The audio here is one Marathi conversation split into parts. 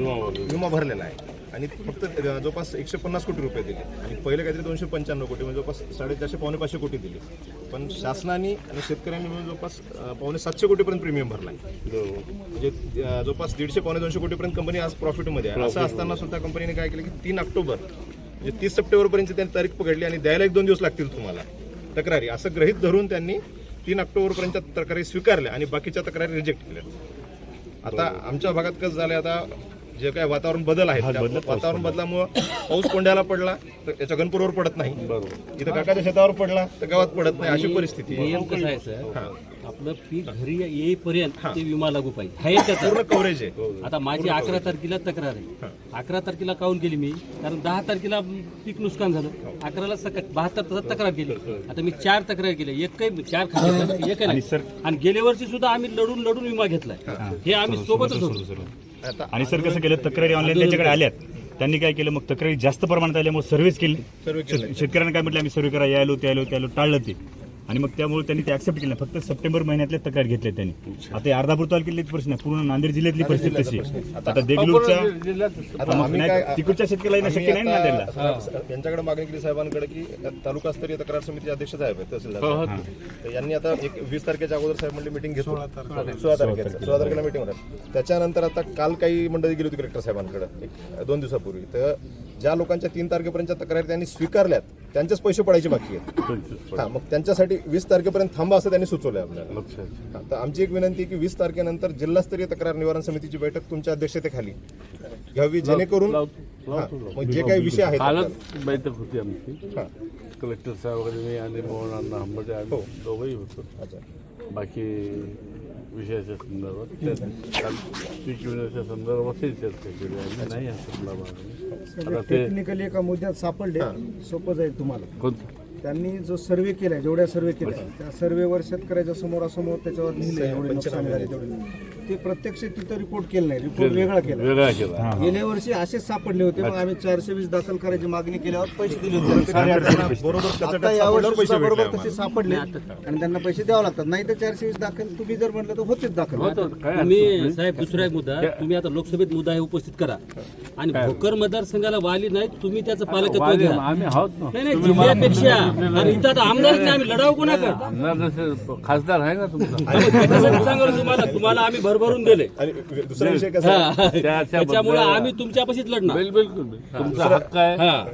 विमा भरलेला आहे. आणि फक्त जवळपास एकशे पन्नास कोटी रुपये दिले. आणि पहिले काहीतरी दोनशे पंच्याण्णव कोटी म्हणजे जवळपास साडेचारशे पावणे पाचशे कोटी दिले. पण शासनाने आणि शेतकऱ्यांनी मिळून जवळपास पावणे सातशे कोटीपर्यंत प्रीमियम भरला म्हणजे जवळपास दीडशे पावणे दोनशे कोटीपर्यंत कंपनी आज प्रॉफिटमध्ये आहे. असं असताना सुद्धा कंपनीने काय केलं की तीन ऑक्टोबर म्हणजे तीस सप्टेंबरपर्यंत त्यांनी तारीख पकडली आणि द्यायला एक दोन दिवस लागतील तुम्हाला. तक्रारी. असं गृहीत धरून त्यांनी तीन ऑक्टोबरपर्यंत तक्रारी स्वीकारल्या आणि बाकीच्या तक्रारी रिजेक्ट केल्या. आता आमच्या भागात कसं झालंय आता जे काय वातावरण बदल आहे त्या वातावरण बदलामुळं पाऊस कोंड्याला पडला तर त्याच्या गणपूरवर पडत नाही. इथं काकाच्या शेतावर पडला तर गावात पडत नाही अशी परिस्थिती आहे. नियम कसा आहे सर आपलं पीक घरी येईपर्यंत ते विमा लागू पाहिजे. आहे. त्याचा पूर्ण कव्हरेज आहे. आता माझी अकरा तारखेला तक्रार आहे. अकरा तारखेला काऊन केली मी? कारण दहा तारखेला पीक नुकसान झालं. अकराला सकाळ बहात्तर तासात तक्रार केली. आता मी चार तक्रार केल्या. एक काही चार खाते एक आणि गेल्या वर्षी सुद्धा आम्ही लढून लढून विमा घेतलाय. हे. आम्ही सोबतच होतो आणि सर कसं केलं? तक्रारी ऑनलाईन त्यांच्याकडे आल्यात. त्यांनी काय केलं? मग तक्रारी जास्त प्रमाणात आल्यामुळे सर्व्हिस केली. शेतकऱ्यांना काय म्हटलं? आम्ही सर्व्हे करा यायलो त्यालो त्यालो टाळलं ते. आणि मग त्यामुळे त्यांनी ते ऍक्सेप्ट केलं. फक्त सप्टेंबर महिन्यातले तक्रार घेतले त्यांनी. आता हे अर्धापूर तालुक्यातली परिस्थिती नाही पूर्ण नांदेड जिल्ह्यातली परिस्थिती तशी आहे. आता देगलूरच्या आता आम्ही तिकडच्या शेतकऱ्याला येणं शक्य नाही ना नांदेडला त्यांच्याकडे मागणी केली साहेबांकडे की तालुकास्तरीय तक्रार समिती अध्यक्ष साहेब आहेत तहसीलदार तर यांनी आता एक वीस तारखेच्या अगोदर साहेब म्हणले मिटिंग घेतो. सोळा तारखेला. सोळा तारखेला. मिटिंग होणार. त्याच्यानंतर आता काल काही मंडळी गेली होती कलेक्टर साहेबांकडे एक दोन दिवसापूर्वी. तर ज्या लोकांच्या तीन तारखेपर्यंतच्या तक्रारी त्यांनी स्वीकारल्यात त्यांचेच पैसे पडायचे बाकी आहेत. हा मग त्यांच्यासाठी वीस तारखेपर्यंत थांबा असं त्यांनी सुचवलंय आपल्याला. हा, तर आमची एक विनंती आहे की वीस तारखेनंतर जिल्हास्तरीय तक्रार निवारण समितीची बैठक तुमच्या अध्यक्षतेखाली घ्यावी जेणेकरून हा, मग जे काही विषय आहेत कालच बैठक होती आमची. हा, कलेक्टर साहेब वगैरे मी आणि मोहन अण्णा आम्ही दोघंही होतो. अच्छा. बाकी विषयाच्या संदर्भात पीक विम्याच्या संदर्भातही चर्चा केली. आम्ही नाही हरकतला बाळगणे. आता ते टेक्निकली एका मुद्द्यात सापडले. सोपं जाईल तुम्हाला. कोणतं? त्यांनी जो सर्वे केलाय जेवढ्या सर्वे केल्या त्या सर्वेवर शेतकऱ्याच्या समोरासमोर त्याच्यावर लिहिलंय एवढे नुकसान झाले तेवढे. ते प्रत्यक्ष तिथं रिपोर्ट केलं नाही रिपोर्ट वेगळा केला. वेगळा केला. गेल्या वर्षी असेच सापडले होते मग आम्ही चारशे वीस दाखल करायची मागणी केल्यावर पैसे दिले होते. बरोबर आता यावर्षी. तसे सापडले. आणि त्यांना पैसे द्यावे लागतात. नाही तर चारशे वीस दाखल तुम्ही जर म्हटलं तर होतेच दाखल. होतं, काय तुम्ही साहेब दुसरा एक मुद्दा तुम्ही आता लोकसभेत मुद्दा हे उपस्थित करा. आणि भोकर मतदारसंघाला वाली नाही तुम्ही त्याचं पालकत्व घ्या. आम्ही आहोत ना. नाही नाही जिल्ह्यापेक्षा आणि इथं आता नाही आम्ही आमदार खासदार आहे ना तुमचा. त्याच्यासाठी सांगाल तुम्हाला तुम्हाला आम्ही भरभरून दिले आणि दुसरा विषय कसा? आहे? त्याच्यामुळे आम्ही तुमच्यापाशीच लढणार. बिल- बिलकुल तुमचा हक्क आहे. हा.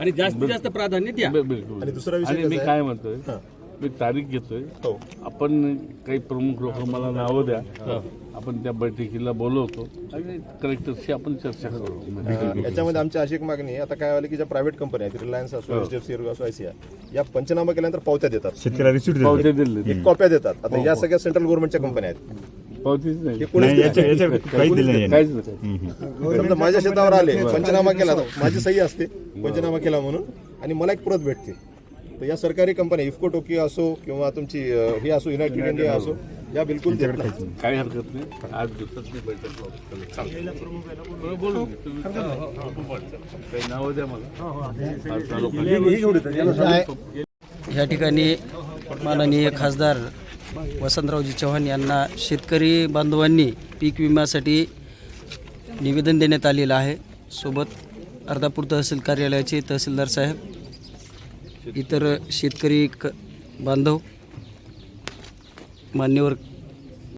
आणि जास्तीत जास्त प्राधान्य द्या. बिल- बिलकुल आणि दुसरा विषय आणि मी कसा आहे? काय म्हणतोय? मी तारीख घेतोय. हो. आपण काही प्रमुख लोक मला नावं द्या. आपण त्या बैठकीला बोलवतो. आणि कलेक्टरशी आपण चर्चा करू. याच्यामध्ये आमची अशी एक मागणी आता काय व्हायला की ज्या प्रायव्हेट कंपनी आहेत रिलायन्स असो एच डी एफ सी असो आयसीआय या पंचनामा केल्यानंतर पावत्या देतात. शेतकऱ्याला रिसिप्ट पावते दिले कॉप्या देतात. आता या सगळ्या सेंट्रल गव्हर्नमेंटच्या कंपन्या आहेत. हे माझ्या शेतावर आले पंचनामा केला. तर माझी सही असते. पंचनामा केला म्हणून. आणि मला एक प्रत भेटते. तर या सरकारी कंपन्या इफको टोकियो असो किंवा तुमची अं, ही असो युनायटेड इंडिया असो या बिलकुल देत नाही. काही हरकत नाही. आज मी बैठक लावतो. बरं, बोलू. मी. तुम्ही काही नावं द्या मला. आज तालुका- या ठिकाणी माननीय खासदार वसंतरावजी चव्हाण यांना शेतकरी बांधवांनी पीक विम्यासाठी निवेदन देण्यात आलेलं आहे. सोबत अर्धापूर तहसील कार्यालयाचे तहसीलदार साहेब इतर शेतकरी क बांधव मान्यवर